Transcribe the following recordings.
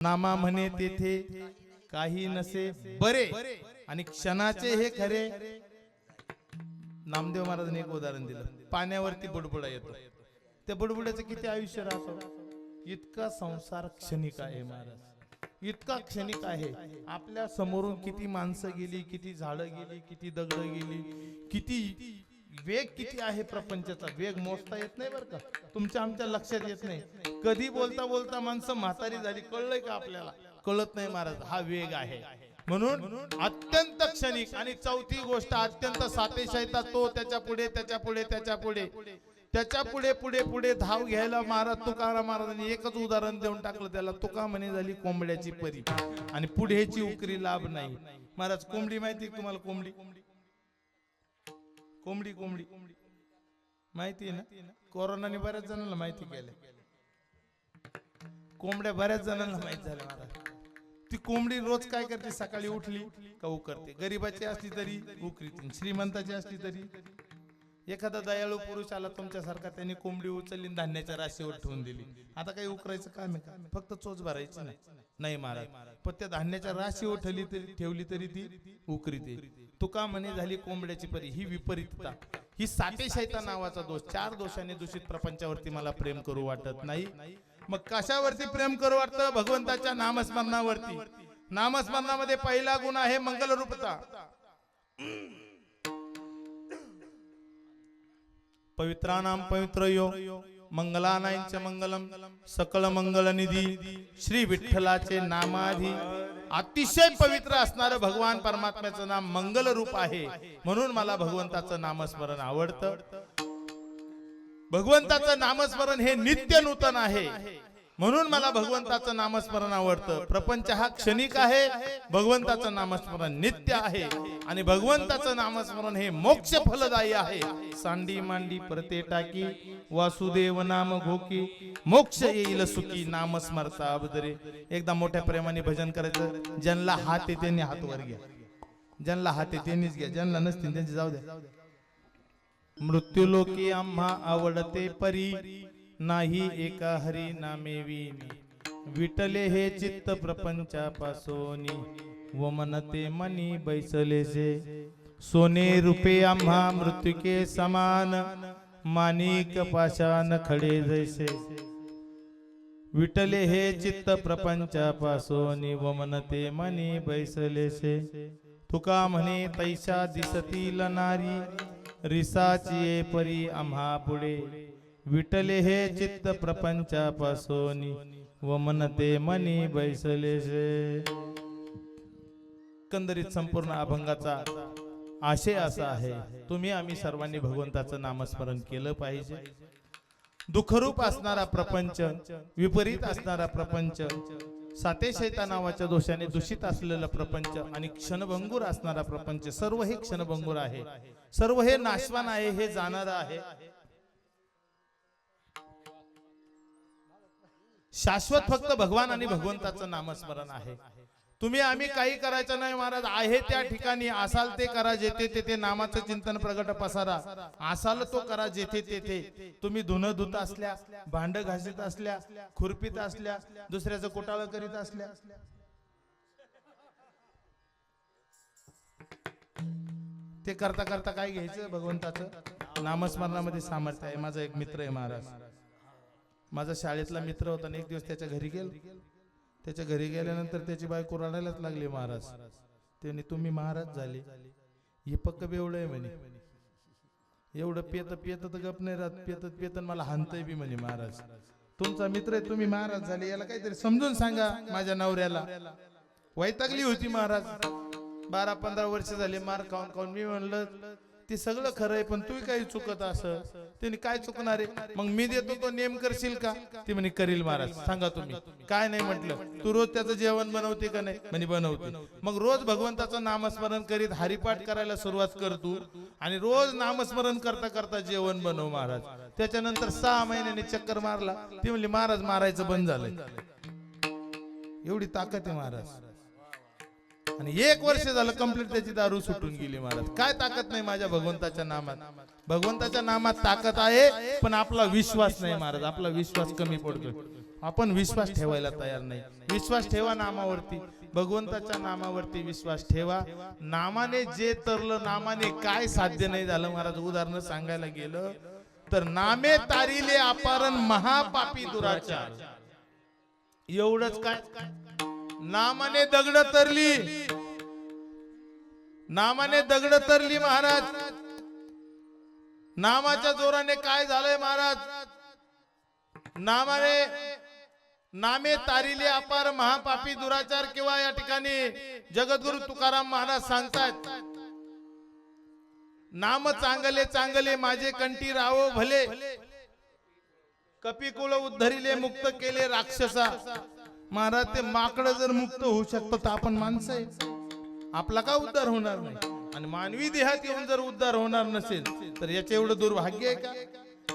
नामा म्हणे तेथे काही नसे बरे आणि क्षणाचे हे खरे. नामदेव महाराजांनी एक उदाहरण दिलं. पाण्यावरती बुडबुडा येतो. त्या बुडबुड्याचं किती आयुष्य राहतो? इतका संसार क्षणिक आहे महाराज. इतका क्षणिक आहे. आपल्या समोरून किती माणसं गेली किती झाडं गेली किती दगड गेली किती वेग किती आहे प्रपंचाचा? वेग मोजता येत नाही बरं का. तुमच्या आमच्या लक्षात येत नाही. कधी बोलता बोलता माणसं म्हातारी झाली कळलंय का आपल्याला? कळत नाही महाराज हा वेग आहे. म्हणून अत्यंत क्षणिक आणि चौथी गोष्ट अत्यंत सातेशाहीता तो त्याच्या पुढे त्याच्या पुढे त्याच्या पुढे. त्याच्या पुढे पुढे पुढे धाव घ्यायला महाराज तुकाराम महाराजांनी एकच उदाहरण देऊन टाकलं त्याला तुका म्हणे झाली कोंबड्याची परी. आणि पुढेची उकरी लाभ नाही. महाराज कोंबडी माहिती तुम्हाला कोंबडी? कोंबडी कोंबडी. माहिती आहे ना? कोरोनाने बऱ्याच जणांना माहिती केलं कोंबड्या बऱ्याच जणांना माहीत झाल्या महाराज ती कोंबडी रोज काय करते? सकाळी उठली का उकरते? गरीबाची असली तरी उकरीते श्रीमंताची असली तरी. एखादा दयाळू पुरुष आला तुमच्यासारखा त्यांनी कोंबडी उचलली धान्याच्या राशीवर ठेवून दिली. आता काही उकरायचं काम आहे का? फक्त चोच भरायची नाही नाही महाराज पण त्या धान्याच्या राशीवर ठेवली तरी ठेवली तरी ती उकरीते. तुका म्हणे झाली कोंबड्याची परी ही विपरीतता. ही सातेशाहीता नावाचा दोष. चार दोषाने दूषित प्रपंचावरती मला प्रेम करू वाटत नाही. मग कशावरती प्रेम करू वाटतं? भगवंताच्या नामस्मरणावरती. नामस्मरणामध्ये पहिला गुण आहे मंगलरूपता. पवित्रानाम पवित्र यो मंगलानांच मंगलम सकल मंगल निधी श्री विठ्ठलाचे नामाधी अतिशय पवित्र असणारं भगवान परमात्म्याचं नाम मंगल रूप आहे म्हणून मला भगवंताचं नामस्मरण आवडतं. भगवंताचं नामस्मरण हे नित्य नूतन आहे. म्हणून मला भगवंताचं नामस्मरण आवडतं. प्रपंच हा क्षणिक आहे. भगवंताचं नामस्मरण नित्य आहे. आणि भगवंताचं नामस्मरण हे मोक्ष फलदायी आहे. सांडी मांडी परते टाकी. वासुदेव नाम घोकी. मोक्ष येईल सुखी नामस्मरता अबदरे एकदा मोठ्या प्रेमाने भजन करायचं. ज्यांना हात आहे त्यांनी हात वर घ्या. ज्यांना हात आहे त्यांनीच घ्या. ज्यांना नसतील त्यांचे जाऊ द्या. मृत्यूलोकी आम्हा आवडते परी. नाही एका हरी नामे विटले हे चित्त प्रपंचापासोनी. व मनते मनी बैसलेसे सोने रुपे आम्हा मृत्युके समान. मानिक पाषाण खडे जैसे. विटले हे चित्त प्रपंचापासोनी. व मनते मनी बैसलेसे तुका म्हणे तैसा दिसतील नारी. रिसाची परी आम्हा पुढे. विटले हे चित्त प्रपंचापासून व मनते मनी बैसले एकंदरीत संपूर्ण अभंगाचा आशय असा आहे तुम्ही आम्ही सर्वांनी भगवंताचं नामस्मरण केलं पाहिजे. दुःखरूप असणारा प्रपंच विपरीत असणारा प्रपंच साते शैता नावाच्या दोषाने दूषित असलेला प्रपंच आणि क्षणभंगूर असणारा प्रपंच सर्व हे क्षणभंगूर आहे. सर्व हे नाशवान आहे हे जाणार आहे. शाश्वत फक्त भगवान आणि भगवंताचं नामस्मरण आहे. तुम्ही आम्ही काही करायचं नाही महाराज आहे त्या ठिकाणी असाल ते करा जेथे तेथे नामाचं चिंतन प्रगट पसारा. असाल तो करा जेथे तेथे. तुम्ही धुणं धुत असल्या भांड घासीत असल्या खुरपीत असल्या दुसऱ्याचं कुटाळ करीत असल्या. ते करता करता काय घ्यायचं? भगवंताचं नामस्मरणामध्ये सामर्थ्य आहे. माझा एक मित्र आहे महाराज. माझा शाळेतला मित्र होता आणि एक दिवस त्याच्या घरी गेल. त्याच्या घरी गेल्यानंतर त्याची बायको रडायलाच लागली महाराज. त्याने तुम्ही महाराज झाले. हे पक्क बेवड आहे म्हणे. एवढं पेत पेत तर गप नाही राहत. पेतत पेतन मला हानतय बी म्हणे महाराज. तुमचा मित्र आहे तुम्ही महाराज झाले. याला काहीतरी समजून सांगा माझ्या नवऱ्याला. वैतागली होती महाराज. बारा पंधरा वर्ष झाले मार खाऊन खाऊन मी म्हणलं ते सगळं खरं आहे पण तुम्ही काही चुकत असं त्याने काय चुकणार आहे? मग मी देतो तो नेम करशील का? ते म्हणे करील महाराज सांगा तुम्ही. काय नाही म्हटलं. तू रोज त्याचं जेवण बनवते का नाही? म्हणे बनवते. मग रोज भगवंताचं नामस्मरण करीत हरिपाठ करायला सुरुवात कर तू आणि रोज नामस्मरण करता करता जेवण बनव महाराज. त्याच्यानंतर सहा महिन्याने चक्कर मारला. ते म्हणले महाराज मारायचं बंद झालंय. एवढी ताकद आहे महाराज. आणि एक वर्ष झालं कंप्लीट त्याची दारू सुटून गेली महाराज. काय ताकद नाही माझ्या भगवंताच्या नामात. भगवंताच्या नामात ताकद आहे पण आपला विश्वास नाही महाराज. आपला विश्वास कमी पडतोय. आपण विश्वास ठेवायला तयार नाही. विश्वास ठेवा नामावरती. भगवंताच्या नामावरती विश्वास ठेवा. नामाने जे तरलं नामाने काय साध्य नाही झालं महाराज. उदाहरण सांगायला गेलं तर नामे तारिले अपारण महापापी दुराचार. एवढंच काय? नामाने दगड तरली. नामाने दगड तरली महाराज. नामाच्या जोराने काय झालंय महाराज? नामाने नामे तारिले अपार महापापी दुराचार किंवा या ठिकाणी जगद्गुरु तुकाराम महाराज सांगतात नाम चांगले चांगले माझे कंठी रावो भले. कपिकुल उद्धरिले मुक्त केले राक्षसा. महाराज ते माकड जर मुक्त होऊ शकतं तर आपण माणसं आहे. आपला का उद्धार होणार नाही? आणि मानवी देहात येऊन जर उद्धार होणार नसेल तर याचे एवढं दुर्भाग्य आहे का?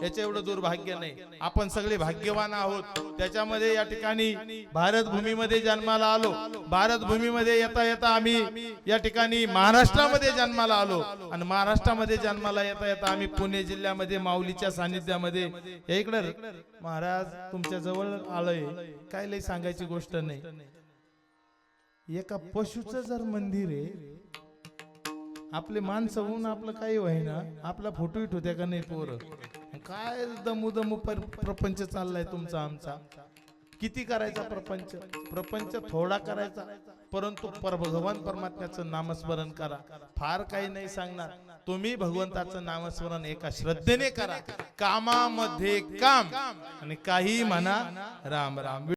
याच्या एवढं दुर्भाग्य नाही. आपण सगळे भाग्यवान आहोत. त्याच्यामध्ये या ठिकाणी भारत भूमीमध्ये जन्माला आलो. भारत भूमीमध्ये येता येता आम्ही या ठिकाणी महाराष्ट्रामध्ये जन्माला आलो. आणि महाराष्ट्रामध्ये जन्माला येता येता आम्ही पुणे जिल्ह्यामध्ये माऊलीच्या सानिध्यामध्ये या इकडं महाराज तुमच्या जवळ आलोय. काय लय सांगायची गोष्ट नाही. एका पशुचं जर मंदिर आहे आपले माणसं होऊन आपलं काही व्हायना आपला फोटो होत्या का नाही पोरं? काय दमू दमू प्रपंच चाललाय तुमचा आमचा? किती करायचा प्रपंच? प्रपंच थोडा करायचा परंतु पर भगवान परमात्म्याचं नामस्मरण करा. फार काही नाही सांगणार. तुम्ही भगवंताचं नामस्मरण एका श्रद्धेने करा. कामामध्ये काम आणि काही म्हणा राम राम.